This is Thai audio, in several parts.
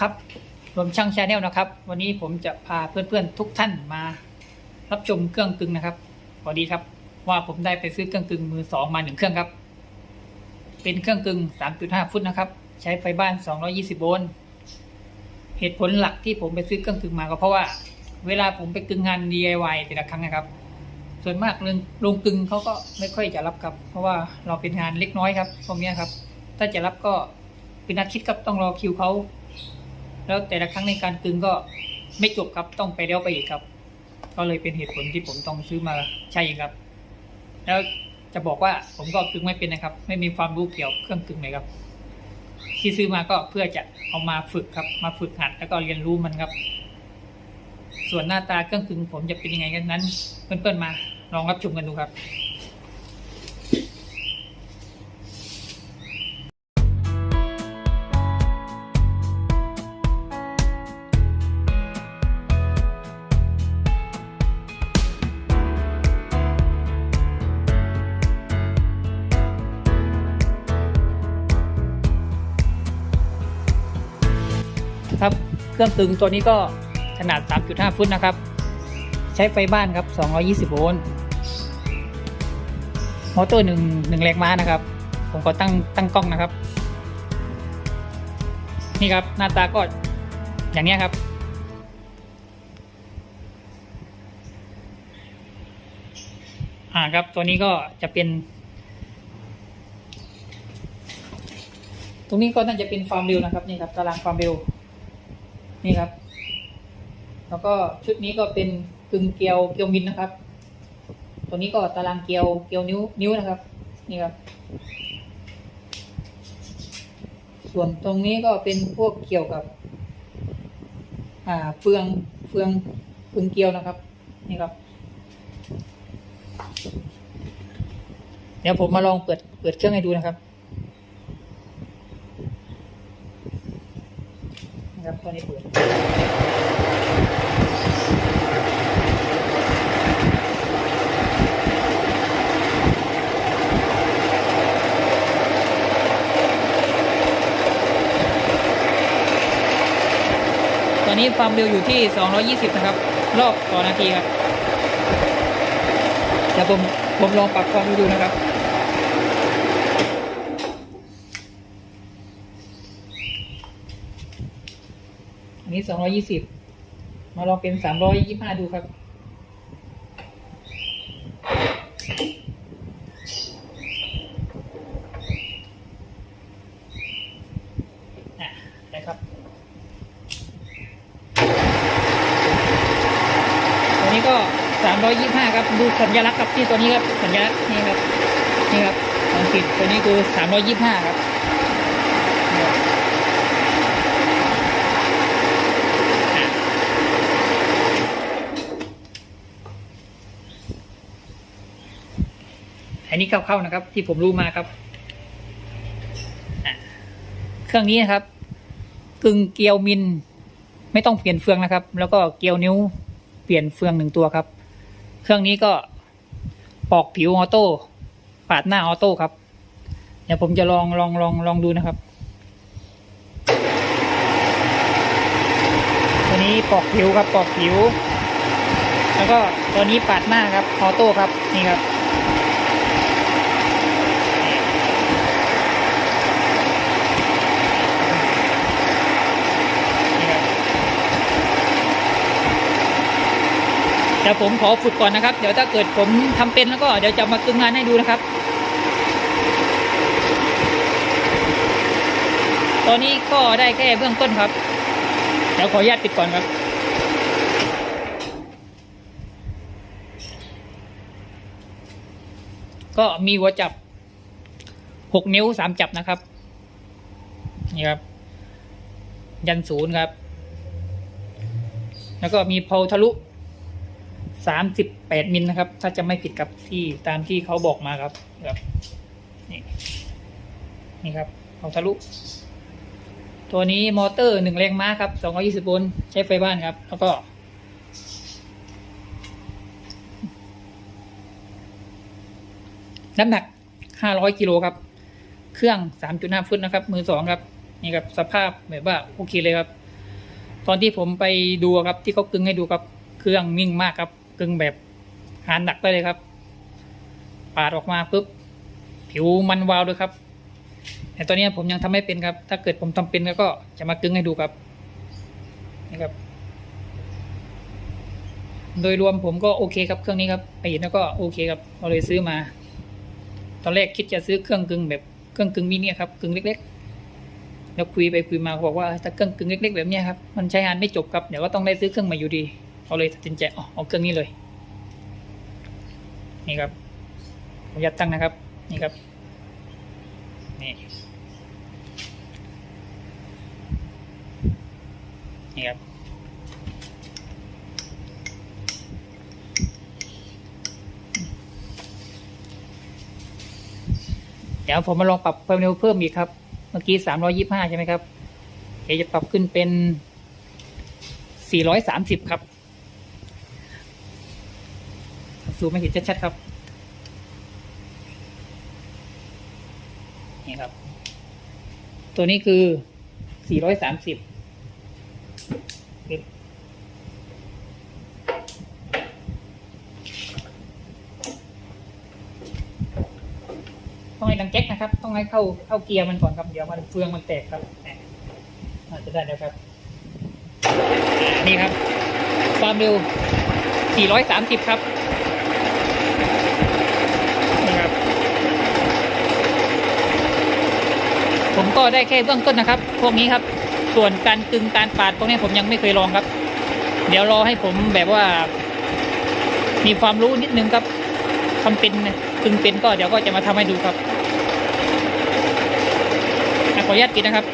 ครับรวมช่างชาแนลนะครับ วันนี้ผมจะพาเพื่อนๆทุกท่านมา รับชมเครื่องกึงนะครับสวัสดีครับ ว่าผมได้ไปซื้อเครื่องกึงมือสองมาหนึ่งเครื่องครับ เป็นเครื่องกึง 3.5 ฟุตนะครับ ใช้ไฟบ้าน 220 โวลต์เหตุผลหลักที่ผมไปซื้อเครื่องกึงมาก็เพราะว่า เวลาผมไปกึงงาน DIY แต่ละครั้งนะครับ ส่วนมากโรงโรงกึ่งเขาก็ไม่ค่อยจะรับครับ เพราะว่าเราเป็นงานเล็กน้อยครับพวกนี้ครับ ถ้าจะรับก็เป็นอาทิตย์ครับต้องรอคิวเขา แล้วแต่ละครั้งในการกึงก็ไม่จบครับต้องไปเลี้ยวไปอีกครับ ก็เลยเป็นเหตุผลที่ผมต้องซื้อมาใช้เองครับ แล้วจะบอกว่าผมก็กึงไม่เป็นนะครับ ไม่มีความรู้เกี่ยวกับเครื่องกึงเลยครับ ที่ซื้อมาก็เพื่อจะเอามาฝึกครับ มาฝึกหัดแล้วก็เรียนรู้มันครับ ส่วนหน้าตาเครื่องกึงผมจะเป็นยังไงกันนั้น เพื่อนๆมาลองรับชมกันดูครับ เครื่องกึ่งตัวนี้ก็ขนาด 3.5 ฟุตนะครับ ใช้ไฟบ้านครับ 220 โวลต์ มอเตอร์หนึ่งหนึ่งแรงม้านะครับ ผมก็ตั้งตั้งกล้องนะครับ นี่ครับหน้าตาก็อย่างนี้ครับ อ่าครับตัวนี้ก็จะเป็น ตรงนี้ก็น่าจะเป็นความเร็วนะครับนี่ครับตารางความเร็ว นี่ครับ แล้วก็ชุดนี้ก็เป็นกึ่งเกลียวเกลียวมินนะครับ ตัวนี้ก็ตารางเกลียวเกลียวนิ้วนิ้วนะครับ นี่ครับ ส่วนตรงนี้ก็เป็นพวกเกี่ยวกับ อ่าเฟืองเฟืองเฟืองเกลียวนะครับ นี่ครับ เดี๋ยวผมมาลองเปิดเปิดเครื่องให้ดูนะครับ นะ ครับตัวนี้เปิดตอนนี้ความเร็วอยู่ที่ 220 นะครับ รอบต่อนาทีครับเดี๋ยวผมผมลองปรับความเร็วดูนะครับ อันนี้220มาลองเป็น325ดูครับ อะได้ครับ ตัวนี้ก็325ครับ ดูสัญลักษณ์ครับที่ตัวนี้ครับ สัญลักษณ์นี่ครับ นี่ครับสังเกตตัวนี้คือ325ครับนี่ครับอะ อันนี้เข้าๆนะครับ ที่ผมรู้มาครับ เครื่องนี้นะครับ กึ่งเกลียวมิน ไม่ต้องเปลี่ยนเฟืองนะครับ แล้วก็เกลียวนิ้วเปลี่ยนเฟืองหนึ่งตัวครับ เครื่องนี้ก็ปอกผิวออโต้ปาดหน้าออโต้ครับ เดี๋ยวผมจะลองลองลองลองดูนะครับตัวนี้ปอกผิวครับปอกผิว แล้วก็ตัวนี้ปาดหน้าครับออโต้ครับนี่ครับ นี่ครับ เดี๋ยวผมขอฝึกก่อนนะครับ เดี๋ยวถ้าเกิดผมทำเป็นแล้วก็เดี๋ยวจะมากึ่งงานให้ดูนะครับ ตอนนี้ก็ได้แค่เบื้องต้นครับ เดี๋ยวขออนุญาตปิดก่อนครับก็มีหัวจับหกนิ้วสามจับนะครับ นี่ครับ ยันศูนย์ครับ แล้วก็มีเพาทะลุ สามสิบแปดมิลนะครับ ถ้าจะไม่ผิดกับที่ตามที่เขาบอกมาครับครับนี่นี่ครับเอาทะลุ ตัวนี้มอเตอร์หนึ่งแรงม้าครับสองร้อยี่สิบโวลต์ใช้ไฟบ้านครับ แล้วก็น้ำหนักห้าร้อยกิโลครับ เครื่องสามจุดห้าฟุตนะครับ มือสองครับ นี่ครับสภาพแบบว่าโอเคเลยครับ ตอนที่ผมไปดูครับ ที่เขากึงให้ดูครับ เครื่องนิ่งมากครับ กึ่งแบบหานหนักได้เลยครับ ปาดออกมาปุ๊บผิวมันวาวด้วยครับ แต่ตอนนี้ผมยังทำไม่เป็นครับ ถ้าเกิดผมทำเป็นแล้วก็จะมากึ่งให้ดูครับนี่ครับ โดยรวมผมก็โอเคครับเครื่องนี้ครับไปเห็นแล้วก็โอเคครับเราเลยซื้อมา ตอนแรกคิดจะซื้อเครื่องกึ่งแบบเครื่องกึ่งมินิครับกึ่งเล็ก ๆแล้วคุยไปคุยมาเขาบอกว่าถ้าเครื่องกึ่งเล็กๆแบบนี้ครับมันใช้งานไม่จบครับเดี๋ยวก็ต้องได้ซื้อเครื่องใหม่อยู่ดี เราเลยตัดสินใจอ๋อเอาเครื่องนี้เลย นี่ครับผมยัดตั้งนะครับ นี่ครับ นี่ นี่ครับ เดี๋ยวผมมาลองปรับความเร็วเพิ่มอีกครับ เมื่อกี้สามร้อยี่ห้าใช่ไหมครับ เดี๋ยวจะปรับขึ้นเป็นสี่ร้อยสามสิบครับ ซูมไม่เห็นชัดๆครับ นี่ครับ ตัวนี้คือสี่ร้อยสามสิบต้องให้ดังแก๊กนะครับ ต้องให้เข้าเข้าเกียร์มันก่อนครับ เดี๋ยวมันเฟืองมันแตกครับอาจจะได้แล้วครับ นี่ครับ ความเร็ว 430 ครับ นี่ครับ ผมก็ได้แค่เบื้องต้นนะครับ พวกนี้ครับ ส่วนการกึงการปาดพวกนี้ผมยังไม่เคยลองครับ เดี๋ยวรอให้ผมแบบว่า มีความรู้นิดนึงครับทำเป็นกึงเป็นก็เดี๋ยวก็จะมาทำให้ดูครับขออนุญาตกินนะครับ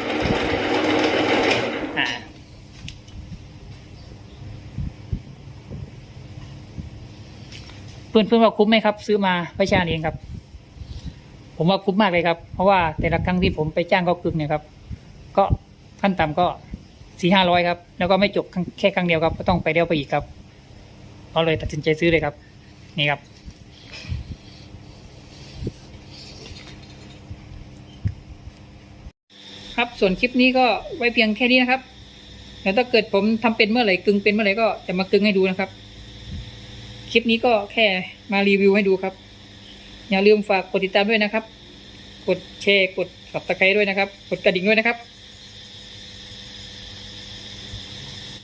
เพื่อนเพื่อนว่าคุ้มไหมครับ ซื้อมาไว้ชาเองครับ ผมว่าคุ้มมากเลยครับ เพราะว่าแต่ละครั้งที่ผมไปจ้างก็กึ่งเนี่ยครับ ก็ขั้นต่ำก็สี่ห้าร้อยครับ แล้วก็ไม่จบแค่ครั้งเดียวครับ ก็ต้องไปเดียวไปอีกครับก็เลยตัดสินใจซื้อเลยครับ นี่ครับ ครับส่วนคลิปนี้ก็ไว้เพียงแค่นี้นะครับแล้วถ้าเกิดผมทำเป็นเมื่อไหร่กึงเป็นเมื่อไหร่ก็จะมากึงให้ดูนะครับ คลิปนี้ก็แค่มารีวิวให้ดูครับ อย่าลืมฝากกดติดตามด้วยนะครับ กดแชร์กด subscribe ด้วยนะครับ กดกระดิ่งด้วยนะครับ